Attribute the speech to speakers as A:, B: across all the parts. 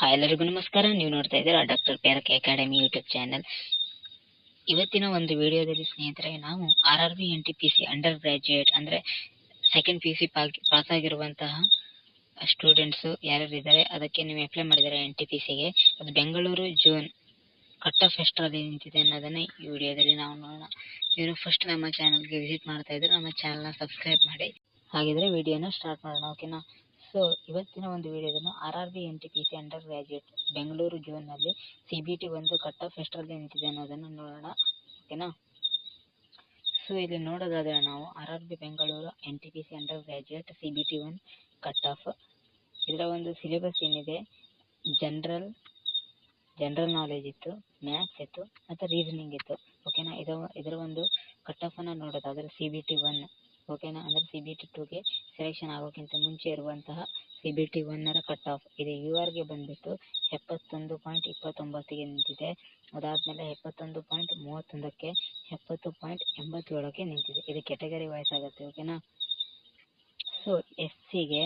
A: Hi ಎಲ್ಲರಿಗೂ ನಮಸ್ಕಾರ. ನೀವು ನೋಡ್ತಾ ಇದ್ದೀರಾ ಡಾಕ್ಟರ್ ಪೇರಕ್ ಅಕಾಡೆಮಿ ಯೂಟ್ಯೂಬ್ ಚಾನಲ್ ಇವತ್ತಿನ ಒಂದು ವಿಡಿಯೋದಲ್ಲಿ ಸ್ನೇಹಿತರೆ, ನಾವು R R B N T P C under graduate ಅಂದರೆ ಸೆಕೆಂಡ್ ಪಿ ಸಿ ಪಾಸ್ ಆಗಿರುವಂತಹ ಸ್ಟೂಡೆಂಟ್ಸು ಯಾರ್ಯಾರು ಇದ್ದಾರೆ ಅದಕ್ಕೆ ನೀವು ಅಪ್ಲೈ ಮಾಡಿದರೆ ಎನ್ ಟಿ ಪಿ ಸಿಗೆ ಅದು ಬೆಂಗಳೂರು ಜೂನ್ ಕಟ್ ಆಫ್ ಎಷ್ಟರಲ್ಲಿ ನಿಂತಿದೆ ಅನ್ನೋದನ್ನು ಈ ವಿಡಿಯೋದಲ್ಲಿ ನಾವು ನೋಡೋಣ. ನೀವು ಫಸ್ಟ್ ನಮ್ಮ ಚಾನಲ್ಗೆ ವಿಸಿಟ್ ಮಾಡ್ತಾ ಇದ್ರೆ ನಮ್ಮ ಚಾನಲ್ನ ಸಬ್ಸ್ಕ್ರೈಬ್ ಮಾಡಿ. ಹಾಗಿದ್ರೆ ವಿಡಿಯೋನ ಸ್ಟಾರ್ಟ್ ಮಾಡೋಣ. ಓಕೆನಾ ಸೊ ಇವತ್ತಿನ ಒಂದು ವಿಡಿಯೋದನ್ನು R R B N T P C under graduate Bengaluru ಜೂನ್ನಲ್ಲಿ ಸಿ ಬಿ ಟಿ ಒಂದು ಕಟ್ ಆಫ್ ಎಷ್ಟರಲ್ಲಿ ನಿಂತಿದೆ ಅನ್ನೋದನ್ನು ನೋಡೋಣ. ಓಕೆನಾ ಸೊ ಇಲ್ಲಿ ನೋಡೋದಾದರೆ ನಾವು R R B Bengaluru N T P C under graduate C B T one cut off ಇದರ ಒಂದು ಸಿಲೆಬಸ್ ಏನಿದೆ? ಜನರಲ್ ಜನರಲ್ ನಾಲೆಜ್ ಇತ್ತು ಮ್ಯಾಥ್ಸ್ ಇತ್ತು, ಮತ್ತು ರೀಸನಿಂಗ್ ಇತ್ತು. ಓಕೆನಾ ಇದರ ಇದರ ಒಂದು ಕಟ್ ಆಫನ್ನು ನೋಡೋದಾದರೆ ಸಿ ಬಿ ಟಿ ಒನ್ ಓಕೆನಾ ಅಂದರೆ ಸಿ ಬಿ ಟಿ ಟೂಗೆ ಸೆಲೆಕ್ಷನ್ ಆಗೋಕ್ಕಿಂತ ಮುಂಚೆ ಇರುವಂತಹ ಸಿ ಬಿ ಟಿ ಒನ್ನರ ಕಟ್ ಆಫ್ ಇದು. ಯು ಆರ್ಗೆ ಬಂದುಬಿಟ್ಟು ಎಪ್ಪತ್ತೊಂದು ಪಾಯಿಂಟ್ ಇಪ್ಪತ್ತೊಂಬತ್ತಿಗೆ ನಿಂತಿದೆ. ಅದಾದಮೇಲೆ ಎಪ್ಪತ್ತೊಂದು ಪಾಯಿಂಟ್ ಮೂವತ್ತೊಂದಕ್ಕೆ, ಎಪ್ಪತ್ತು ಪಾಯಿಂಟ್ ಎಂಬತ್ತೇಳಕ್ಕೆ ನಿಂತಿದೆ. ಇದು ಕೆಟಗರಿ ವೈಸ್ ಆಗುತ್ತೆ ಓಕೆನಾ ಸೊ ಎಸ್ ಸಿಗೆ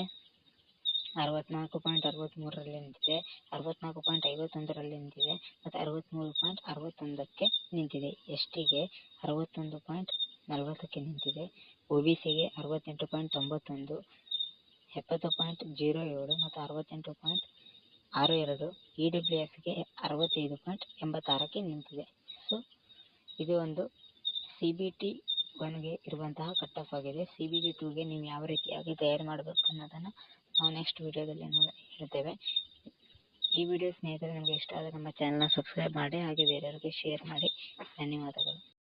A: ಅರವತ್ನಾಲ್ಕು ಪಾಯಿಂಟ್ ಅರವತ್ತ್ಮೂರರಲ್ಲಿ ನಿಂತಿದೆ. ಅರವತ್ನಾಲ್ಕು ಪಾಯಿಂಟ್ ಐವತ್ತೊಂದರಲ್ಲಿ ನಿಂತಿದೆ. ಮತ್ತು ಅರವತ್ತ್ಮೂರು ಪಾಯಿಂಟ್ ಅರವತ್ತೊಂದಕ್ಕೆ ನಿಂತಿದೆ. ಎಸ್ ಟಿಗೆ ಅರವತ್ತೊಂದು ಪಾಯಿಂಟ್ ನಲವತ್ತಕ್ಕೆ ನಿಂತಿದೆ. ಒ ಬಿ ಸಿಗೆ ಅರವತ್ತೆಂಟು ಪಾಯಿಂಟ್ ತೊಂಬತ್ತೊಂದು, ಎಪ್ಪತ್ತು ಪಾಯಿಂಟ್ ಜೀರೋ ಏಳು ಮತ್ತು ಅರವತ್ತೆಂಟು ಪಾಯಿಂಟ್ ಆರು ಎರಡು ಇ ಡಬ್ಲ್ಯೂ ಎಸ್ಗೆ ಅರವತ್ತೈದು ಪಾಯಿಂಟ್ ಎಂಬತ್ತಾರಕ್ಕೆ ನಿಂತಿದೆ. ಸೊ ಇದು ಒಂದು ಸಿ ಬಿ ಟಿ ಒನ್ಗೆ ಇರುವಂತಹ ಕಟ್ ಆಫ್ ಆಗಿದೆ. ಸಿ ಬಿ ಟಿ ಟೂಗೆ ನೀವು ಯಾವ ರೀತಿಯಾಗಿ ತಯಾರು ಮಾಡಬೇಕು ಅನ್ನೋದನ್ನು ನಾವು ನೆಕ್ಸ್ಟ್ ವಿಡಿಯೋದಲ್ಲಿ ನೋಡಿ, ಹೇಳ್ತೇವೆ. ಈ ವಿಡಿಯೋ ಸ್ನೇಹಿತರೆ, ನಿಮಗೆ ಇಷ್ಟ ಆದರೆ ನಮ್ಮ ಚಾನಲ್ನ ಸಬ್ಸ್ಕ್ರೈಬ್ ಮಾಡಿ, ಹಾಗೆ ಬೇರೆಯವರಿಗೆ ಶೇರ್ ಮಾಡಿ. ಧನ್ಯವಾದಗಳು.